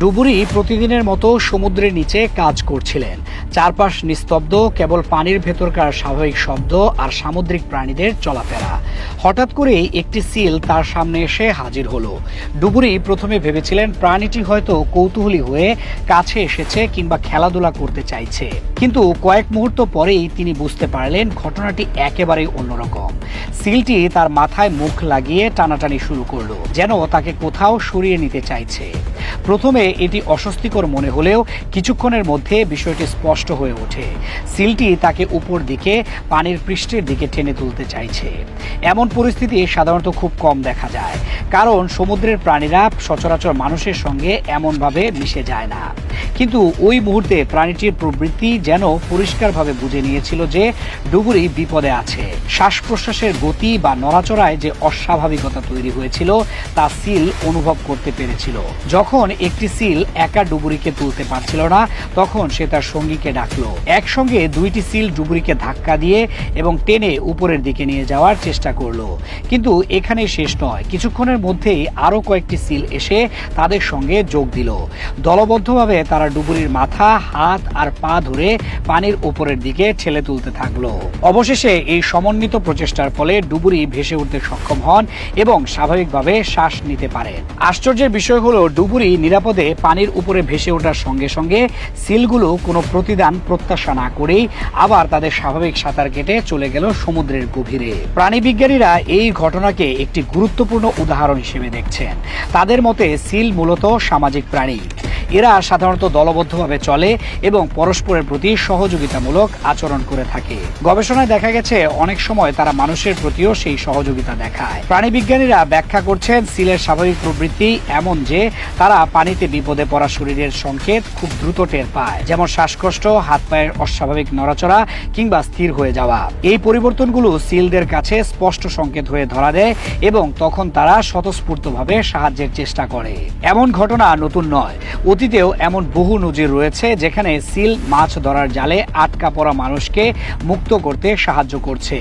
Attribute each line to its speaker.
Speaker 1: ডুবুরি প্রতিদিনের মতো সমুদ্রের নিচে কাজ করছিলেন। চারপাশ নিস্তব্ধ, কেবল পানির ভেতরকার স্বাভাবিক শব্দ আর সামুদ্রিক প্রাণীদের চলাফেরা। হঠাৎ করেই একটি সিল তার সামনে এসে হাজির হলো। ডুবুরি প্রথমে ভেবেছিলেন প্রাণীটি হয়তো কৌতূহলী হয়ে কাছে এসেছে কিংবা খেলাধুলা করতে চাইছে। কিন্তু কয়েক মুহূর্ত পরেই তিনি বুঝতে পারলেন ঘটনাটি একেবারেই অন্যরকম। সিলটি তার মাথায় মুখ লাগিয়ে টানাটানি শুরু করল, যেন তাকে কোথাও সরিয়ে নিতে চাইছে। প্রথমে এটি অস্বস্তিকর মনে হলেও কিছুক্ষণের মধ্যে বিষয়টি স্পষ্ট হয়ে ওঠে। সিলটি তাকে উপর দিকে পানির পৃষ্ঠের দিকে টেনে তুলতে চাইছে। এমন পরিস্থিতি সাধারণত খুব কম দেখা যায়। কারণ সমুদ্রের প্রাণীরা সচরাচর মানুষের সঙ্গে এমনভাবে মিশে যায় না। কিন্তু ওই মুহূর্তে প্রাণীটির প্রবৃত্তি যেন পরিষ্কারভাবে বুঝে নিয়েছিল যে ডুবুরি বিপদে আছে। শ্বাস প্রশ্বাসের গতি বা নড়াচড়ায় যে অস্বাভাবিকতা তৈরি হয়েছিল, তা সিল অনুভব করতে পেরেছিল। যখন একটি সিল একা ডুবুরিকে তুলতে পারছিল না, তখন সে তার সঙ্গীকে ডাকলো। একসঙ্গে দুইটি সিল ডুবুরিকে ধাক্কা দিয়ে এবং টেনে উপরের দিকে নিয়ে যাওয়ার চেষ্টা করল। কিন্তু এখানে শেষ নয়। কিছুক্ষণের মধ্যেই আরও কয়েকটি সিল এসে তাদের সঙ্গে যোগ দিল। দলবদ্ধভাবে তারা ডুবুরির মাথা, হাত আর পা ধরে পানির উপরের দিকে ঠেলে তুলতে থাকল। অবশেষে এই সমন্বিত প্রচেষ্টার ফলে ডুবুরি ভেসে উঠতে সক্ষম হন এবং স্বাভাবিকভাবে শ্বাস নিতে পারেন। আশ্চর্যের বিষয় হলো, ডুবুরি নিরাপদে পানির উপরে ভেসে ওঠার সঙ্গে সঙ্গে সিলগুলো কোনো প্রতিদান প্রত্যাশা না করেই আবার তাদের স্বাভাবিক সাঁতার কেটে চলে গেল সমুদ্রের গভীরে। প্রাণীবিজ্ঞানীরা এই ঘটনাকে একটি গুরুত্বপূর্ণ উদাহরণ হিসেবে দেখছেন। তাদের মতে সিল মূলত সামাজিক প্রাণী। এরা সাধারণত দলবদ্ধভাবে চলে এবং পরস্পরের প্রতি সহযোগিতামূলক আচরণ করে থাকে। গবেষণায় দেখা গেছে, অনেক সময় তারা মানুষের প্রতিও সেই সহযোগিতা দেখায়। প্রাণীবিজ্ঞানীরা ব্যাখ্যা করছেন, সিলের স্বাভাবিক প্রবৃত্তি এমন যে, তারা পানিতে বিপদে পড়া শরীরের সংকেত খুব দ্রুত টের পায়। যেমন শ্বাসকষ্ট, হাত পায়ের অস্বাভাবিক নড়াচড়া কিংবা স্থির হয়ে যাওয়া। এই পরিবর্তনগুলো সিলদের কাছে স্পষ্ট সংকেত হয়ে ধরা দেয় এবং তখন তারা স্বতঃস্ফূর্তভাবে সাহায্যের চেষ্টা করে। এমন ঘটনা নতুন নয়। অতীতেও এমন বহু নজির রয়েছে যেখানে সিল মাছ ধরার জালে আটকা পড়া মানুষকে মুক্ত করতে সাহায্য করছে।